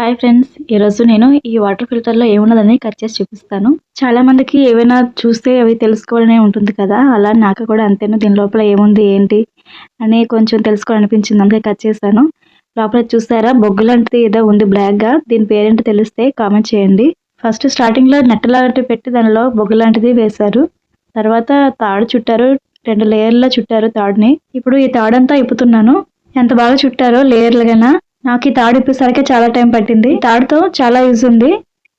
Hi friends ఈరోజు నేను ఈ వాటర్ ఫిల్టర్లో ఏమున్నదని కట్ చేసి చూపిస్తాను. చాలా మందికి ఏవైనా చూస్తే అవి తెలుసుకోవాలనే ఉంటుంది కదా అలా నాకు కూడా అంతేను. దీని లోపల ఏముంది ఏంటి అని కొంచెం తెలుసుకోవాలనిపించింది అందుకే కట్ చేశాను. లోపల చూసారా బొగ్గు లాంటిది ఏదో ఉంది బ్లాక్గా దీని పేరేంటి తెలిస్తే కామెంట్ చేయండి. ఫస్ట్ స్టార్టింగ్లో నెట్ లాంటివి పెట్టి దానిలో బొగ్గు లాంటిది వేశారు. తర్వాత తాడు చుట్టారు రెండు లేయర్లో చుట్టారు తాడుని. ఇప్పుడు ఈ తాడంతా ఇప్పుతున్నాను. ఎంత బాగా చుట్టారో లేయర్లుగానా నాకు ఈ తాడు ఇప్పేసరికి చాలా టైం పట్టింది. తాడుతో చాలా యూజ్ ఉంది.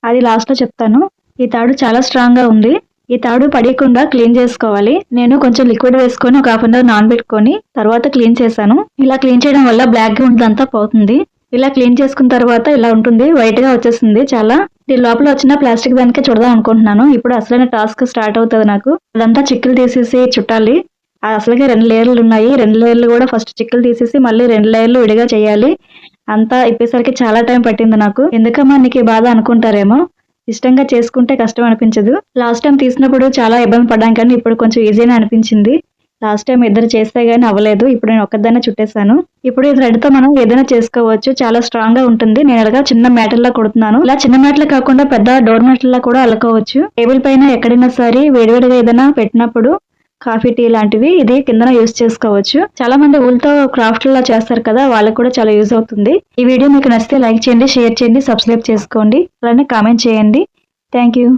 అది లాస్ట్లో చెప్తాను. ఈ తాడు చాలా స్ట్రాంగ్గా ఉంది. ఈ తాడు పడేయకుండా క్లీన్ చేసుకోవాలి. నేను కొంచెం లిక్విడ్ వేసుకొని ఒక హాఫ్ అన్ అవర్ నానబెట్టుకొని తర్వాత క్లీన్ చేశాను. ఇలా క్లీన్ చేయడం వల్ల బ్లాక్గా ఉంటుందంతా పోతుంది. ఇలా క్లీన్ చేసుకున్న తర్వాత ఇలా ఉంటుంది. వైట్గా వచ్చేసింది చాలా. దీని లోపల వచ్చిన ప్లాస్టిక్ దానికే చూడదాం అనుకుంటున్నాను. ఇప్పుడు అసలైన టాస్క్ స్టార్ట్ అవుతుంది నాకు. అదంతా చిక్కులు తీసేసి చుట్టాలి. అసలుగా రెండు లేయర్లు ఉన్నాయి. రెండు లేయర్లు కూడా ఫస్ట్ చిక్కులు తీసేసి మళ్ళీ రెండు లేయర్లు విడిగా చేయాలి. అంతా ఇప్పేసరికి చాలా టైం పట్టింది నాకు. ఎందుకమ్మా నీకు బాధ అనుకుంటారేమో? ఇష్టంగా చేసుకుంటే కష్టం అనిపించదు. లాస్ట్ టైం తీసినప్పుడు చాలా ఇబ్బంది పడ్డాం కానీ ఇప్పుడు కొంచెం ఈజీనే అనిపించింది. లాస్ట్ టైం ఇద్దరు చేస్తే గానీ అవ్వలేదు. ఇప్పుడు నేను ఒక్కదాన్నే చుట్టేసాను ఇప్పుడు ఈ థ్రెడ్తో మనం ఏదైనా చేసుకోవచ్చు. చాలా స్ట్రాంగ్గా ఉంటుంది. నేను ఇలాగా చిన్న మ్యాటర్లా కుడుతున్నాను. ఇలా చిన్న మ్యాట్లు కాకుండా పెద్ద డోర్ మ్యాట్లా కూడా అల్లుకోవచ్చు టేబుల్ పైన ఎక్కడైనా సరే వేడివేడిగా ఏదైనా పెట్టినప్పుడు కాఫీ టీ లాంటివి ఇది కిందన యూస్ చేసుకోవచ్చు. చాలా మంది ఊళ్ళతో క్రాఫ్ట్ లా చేస్తారు కదా వాళ్ళకి కూడా చాలా యూజ్ అవుతుంది. ఈ వీడియో మీకు నచ్చితే లైక్ చేయండి షేర్ చేయండి సబ్స్క్రైబ్ చేసుకోండి. అలానే కామెంట్ చేయండి. Thank you.